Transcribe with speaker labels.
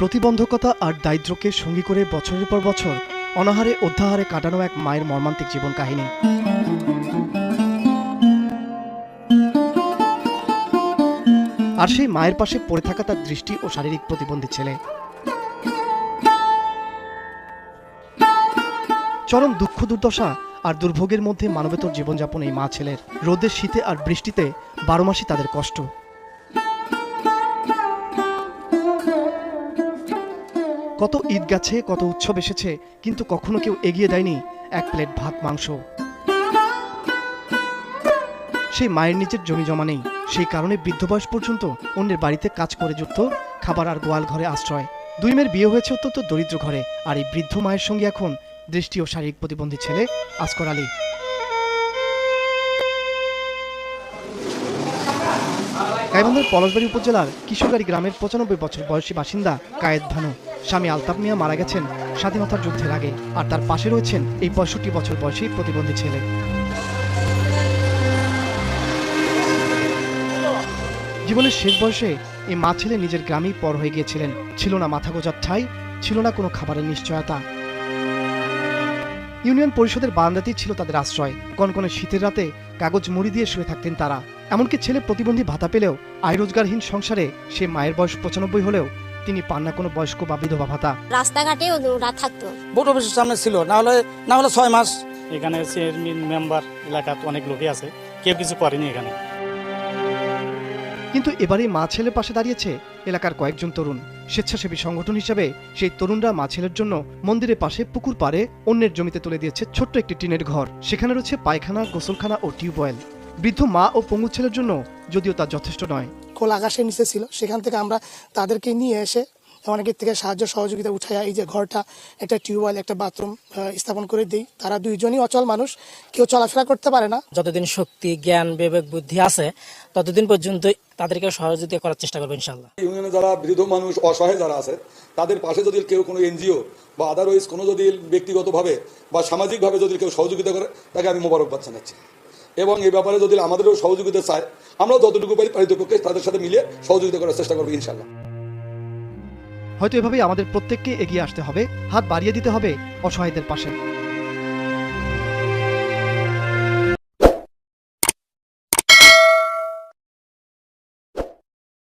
Speaker 1: প্রতিবন্ধকতা আর দারিদ্রকে সঙ্গী করে বছরের পর বছর অনাহারে অধ্যাহারে কাটানো এক মায়ের মর্মান্তিক জীবন কাহিনী। আর সেই মায়ের পাশে পড়ে থাকা তার দৃষ্টি ও শারীরিক প্রতিবন্ধী ছেলে। চরম দুঃখ দুর্দশা আর দুর্ভোগের মধ্যে মানবেতর জীবনযাপন এই মা ছেলের। রোদের শীতে আর বৃষ্টিতে বারো মাসই তাদের কষ্ট। কত ঈদ গেছে কত উৎসব এসেছে, কিন্তু কখনো কেউ এগিয়ে দেয়নি এক প্লেট ভাত, মাংস। সেই মায়ের নিজের জমি জমা নেই। সেই কারণে বৃদ্ধ বয়স পর্যন্ত অন্যের বাড়িতে কাজ করে যুক্ত, খাবার আর গোয়াল ঘরে আশ্রয়। দুই মেয়ের বিয়ে হয়েছে অত্যন্ত দরিদ্র ঘরে, আর এই বৃদ্ধ মায়ের সঙ্গে এখন দৃষ্টি ও শারীরিক প্রতিবন্ধী ছেলে আসকর আলী। গাইবান্ধার পলাশবাড়ি উপজেলার কিশোরগাড়ি গ্রামের পঁচানব্বই বছর বয়সী বাসিন্দা কায়েদ ভানু। স্বামী আলতাফ মিয়া মারা গেছেন স্বাধীনতার যুদ্ধের আগে, আর তার পাশে রয়েছেন এই পঁয়ষট্টি বছর বয়সী প্রতিবন্ধী ছেলে। জীবনের শেষ বয়সে এই মা ছেলে নিজের গ্রামেই পর হয়ে গিয়েছিলেন। ছিল না মাথা গোজার ঠাই, ছিল না কোনো খাবারের নিশ্চয়তা। ইউনিয়ন পরিষদের বারান্দাতেই ছিল তাদের আশ্রয়। কনকনে শীতের রাতে কাগজ মুড়ি দিয়ে শুয়ে থাকতেন তারা। এমনকি ছেলে প্রতিবন্ধী ভাতা পেলেও আয় রোজগারহীন সংসারে সে মায়ের বয়স পঁচানব্বই হলেও তিনি পান না কোনো বয়স্ক বা বিধবা ভাতা।
Speaker 2: রাস্তাঘাটে ওরা থাকতো।
Speaker 3: ভোট অফিসের সামনে ছিল না হলে না হলে ছয় মাস।
Speaker 4: এখানে চেয়ারম্যান মেম্বার এলাকাত অনেক লোকই আছে কেউ কিছু করেনি এখানে।
Speaker 1: কিন্তু এবারে মা ছেলের পাশে দাঁড়িয়েছে এলাকার কয়েকজন তরুণ। স্বেচ্ছাসেবী সংগঠন হিসেবে সেই তরুণরা মা ছেলের জন্য মন্দিরের পাশে পুকুর পাড়ে অন্যের জমিতে তুলে দিয়েছে ছোট্ট একটি টিনের ঘর। সেখানে রয়েছে পায়খানা গোসলখানা ও টিউবওয়েল। বৃদ্ধ মা ও পঙ্গু ছেলের জন্য যদিও তা যথেষ্ট নয়।
Speaker 5: খোলা আকাশের নিচে ছিল সেখান থেকে আমরা তাদেরকে নিয়ে এসে অনেকের থেকে সাহায্য সহযোগিতা উঠাইয়া এই যে ঘরটা একটা টিউবওয়েল একটা বাথরুম স্থাপন করে দিই। তারা দুইজনই অচল মানুষ কেউ চলাফেরা করতে পারে না।
Speaker 3: যতদিন শক্তি জ্ঞান বিবেক বুদ্ধি আছে ততদিন পর্যন্ত তাদেরকে সহযোগিতা করার চেষ্টা করব ইনশাল্লাহ
Speaker 6: ইউনিয়নে যারা বৃদ্ধ মানুষ অসহায় যারা আছে তাদের পাশে যদি কেউ কোনো এনজিও বা আদারওয়াইজ কোনো যদি ব্যক্তিগতভাবে বা সামাজিকভাবে যদি কেউ সহযোগিতা করে তাকে আমি মোবারকবাদ জানাচ্ছি। এবং এই ব্যাপারে যদি আমাদেরও সহযোগিতা চায় আমরা যতটুকু পারি পারিতপক্ষে তাদের সাথে মিলে সহযোগিতা করার চেষ্টা করব ইনশাল্লাহ
Speaker 1: হয়তো এভাবেই আমাদের প্রত্যেককে এগিয়ে আসতে হবে, হাত বাড়িয়ে দিতে হবে অসহায়দের পাশে।